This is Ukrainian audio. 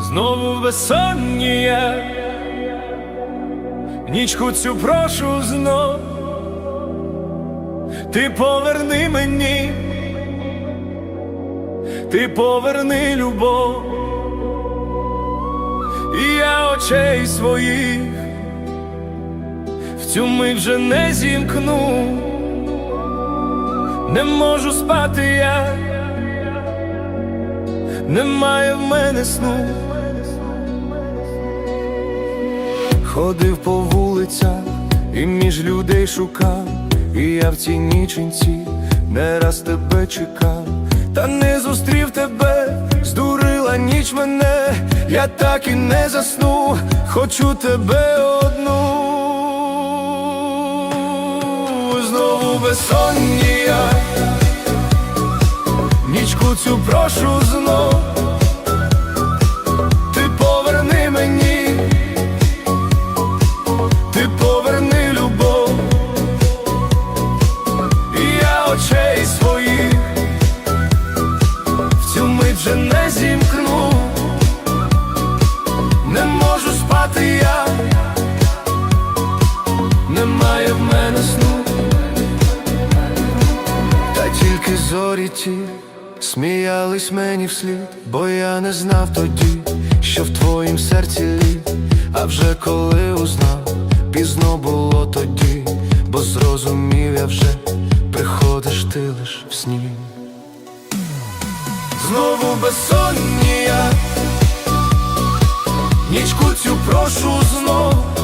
знову безсоння, нічку цю прошу знов, ти поверни мені, ти поверни любов, і я очей своїх в цю мить вже не зімкну, не можу спати я. Немає в мене сну. Ходив по вулицях і між людей шукав, і я в цій ніченці не раз тебе чекав, та не зустрів тебе, здурила ніч мене, я так і не засну, хочу тебе одну. Знову безсоння Нічку цю прошу знов, не зімкну, не можу спати я, немає в мене сну. Та тільки зорі ті сміялись мені вслід, бо я не знав тоді, що в твоїм серці лід, а вже коли узнав, пізно було тоді, бо зрозумів я вже, приходиш ти лиш в сні знову безсоння, нічку цю прошу знов.